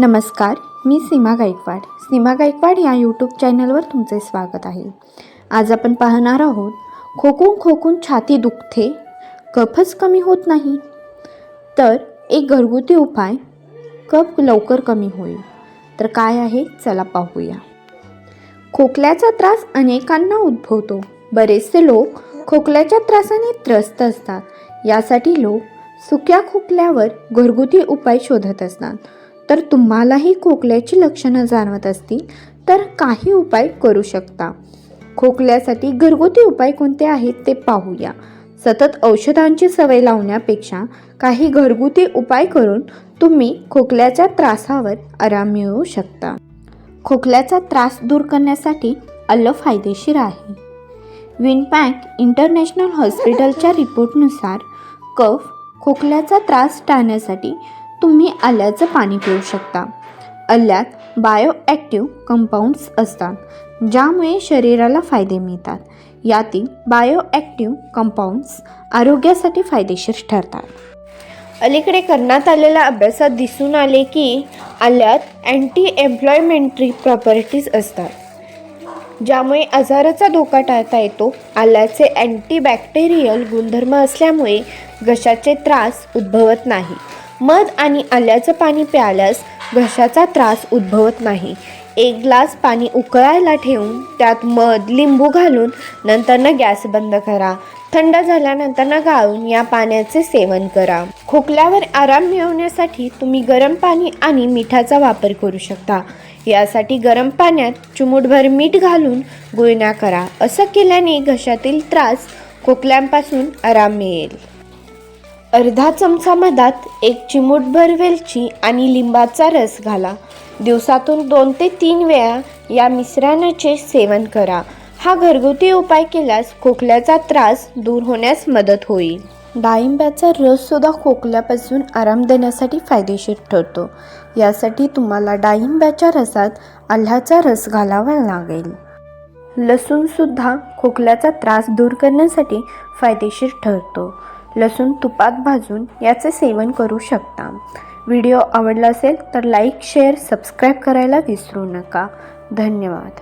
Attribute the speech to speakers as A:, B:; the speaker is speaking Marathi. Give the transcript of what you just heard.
A: नमस्कार मी सीमा गायकवाड. सीमा गायकवाड या यूट्यूब चॅनलवर तुमचे स्वागत आहे. आज आपण पाहणार आहोत खोकून खोकून छाती दुखते कफच कमी होत नाही. तर एक घरगुती उपाय कफ लवकर कमी होईल. तर काय आहे चला पाहूया. खोकल्याचा त्रास अनेकांना उद्भवतो. बरेचसे लोक खोकल्याच्या त्रासाने त्रस्त असतात. यासाठी लोक सुक्या खोकल्यावर घरगुती उपाय शोधत असतात. तर तुम्हालाही खोकल्याची लक्षणं जाणवत असतील तर काही उपाय करू शकता. खोकल्यासाठी घरगुती उपाय कोणते आहेत ते पाहूया. सतत औषधांची सवय लावण्यापेक्षा काही घरगुती उपाय करून तुम्ही खोकल्याच्या त्रासावर आराम मिळवू शकता. खोकल्याचा त्रास दूर करण्यासाठी अल्ल फायदेशीर आहे. विनपॅक इंटरनॅशनल हॉस्पिटलच्या रिपोर्टनुसार कफ खोकल्याचा त्रास टाळण्यासाठी तुम्ही आल्याचं पाणी पिऊ शकता. आल्यात बायोॲक्टिव्ह कंपाऊंड्स असतात ज्यामुळे शरीराला फायदे मिळतात. यातील बायोॲक्टिव्ह कंपाऊंड्स आरोग्यासाठी फायदेशीर ठरतात.
B: अलीकडे करण्यात आलेल्या अभ्यासात दिसून आले की आल्यात अँटी एम्प्लॉयमेंटरी प्रॉपर्टीज असतात ज्यामुळे आजाराचा धोका टाळता येतो. आल्याचे अँटीबॅक्टेरियल गुणधर्म असल्यामुळे घशाचे त्रास उद्भवत नाही. मध आणि आल्याचं पाणी प्यायल्यास घशाचा त्रास उद्भवत नाही. एक ग्लास पाणी उकळायला ठेवून त्यात मध लिंबू घालून नंतरनं गॅस बंद करा. थंड झाल्यानंतरनं गाळून या पाण्याचे सेवन करा. खोकल्यावर आराम मिळवण्यासाठी तुम्ही गरम पाणी आणि मिठाचा वापर करू शकता. यासाठी गरम पाण्यात चिमूटभर मीठ घालून गुळण्या करा. असं केल्याने घशातील त्रास खोकल्यांपासून आराम मिळेल. अर्धा चमचा मधात एक चिमूटभर वेलची आणि लिंबाचा रस घाला. दिवसातून दोन ते तीन वेळा या मिश्रणाचे सेवन करा. हा घरगुती उपाय केल्यास खोकल्याचा त्रास दूर होण्यास मदत होईल.
A: डाळिंब्याचा रससुद्धा खोकल्यापासून आराम देण्यासाठी फायदेशीर ठरतो. यासाठी तुम्हाला डाळिंब्याच्या रसात आल्ह्याचा रस घालावा लागेल. लसूणसुद्धा खोकल्याचा त्रास दूर करण्यासाठी फायदेशीर ठरतो. लसूण तुपात भाजून याचे सेवन करू शकता. व्हिडिओ आवडला असेल तर लाईक शेअर सबस्क्राईब करायला विसरू नका. धन्यवाद.